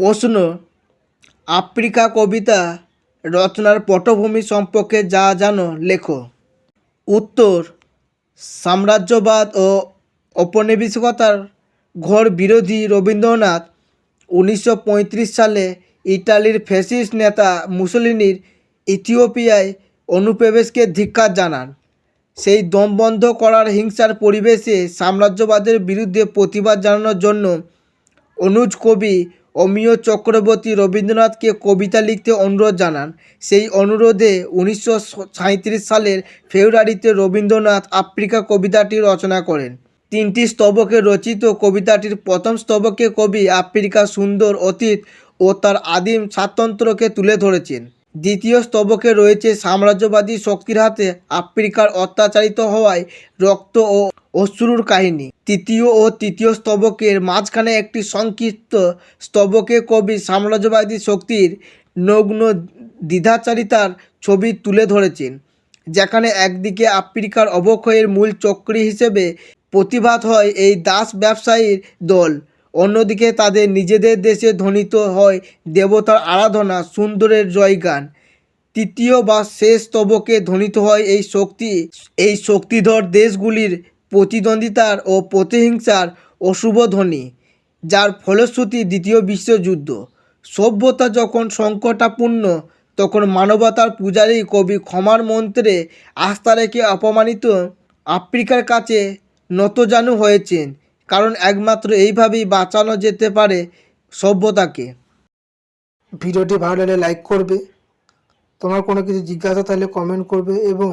প্রশ্ন, আফ্রিকা কবিতা রচনার পটভূমি সম্পর্কে যা জানো লেখো। উত্তর, সাম্রাজ্যবাদ ও ঔপনিবেশিকতার ঘোর বিরোধী রবীন্দ্রনাথ উনিশশো পঁয়ত্রিশ সালে ইটালির ফ্যাসিস্ট নেতা মুসলিনির ইথিওপিয়ায় অনুপ্রবেশকে ধিক্কার জানান। সেই দম বন্ধ করার হিংসার পরিবেশে সাম্রাজ্যবাদের বিরুদ্ধে প্রতিবাদ জানানোর জন্য অনুজ কবি অমিয় চক্রবর্তী রবীন্দ্রনাথকে কবিতা লিখতে অনুরোধ জানান। সেই অনুরোধে উনিশশো সাঁইত্রিশ সালের ফেব্রুয়ারিতে রবীন্দ্রনাথ আফ্রিকা কবিতাটি রচনা করেন। তিনটি স্তবকে রচিত কবিতাটির প্রথম স্তবকে কবি আফ্রিকার সুন্দর অতীত ও তার আদিম স্বাতন্ত্র্যকে তুলে ধরেছেন। দ্বিতীয় স্তবকে রয়েছে সাম্রাজ্যবাদী শক্তির হাতে আফ্রিকার অত্যাচারিত হওয়ায় রক্ত ও অশ্রুর কাহিনী। তৃতীয় ও তৃতীয় স্তবকের মাঝখানে একটি সংক্ষিপ্ত স্তবকে কবি সাম্রাজ্যবাদী শক্তির নগ্ন দ্বিধাচারিতার ছবি তুলে ধরেছেন, যেখানে একদিকে আফ্রিকার অবক্ষয়ের মূল চক্রী হিসেবে প্রতিভাত হয় এই দাস ব্যবসায়ীর দল, অন্যদিকে তাদের নিজেদের দেশে ধ্বনিত হয় দেবতার আরাধনা, সুন্দরের জয়গান। তৃতীয় বা শেষ স্তবকে ধ্বনিত হয় এই শক্তি, এই শক্তিধর দেশগুলির প্রতিদ্বন্দ্বিতার ও প্রতিহিংসার অশুভ ধ্বনি, যার ফলশ্রুতি দ্বিতীয় বিশ্বযুদ্ধ। সভ্যতা যখন সংকটাপূর্ণ তখন মানবতার পূজারী কবি ক্ষমার মন্ত্রে আস্থা রেখে অপমানিত আফ্রিকার কাছে নতজানু হয়েছেন, কারণ একমাত্র এইভাবেই বাঁচানো যেতে পারে সভ্যতাকে। ভিডিওটি ভালো লাগলে লাইক করবে। তোমার কোনো কিছু জিজ্ঞাসা থাকলে কমেন্ট করবে এবং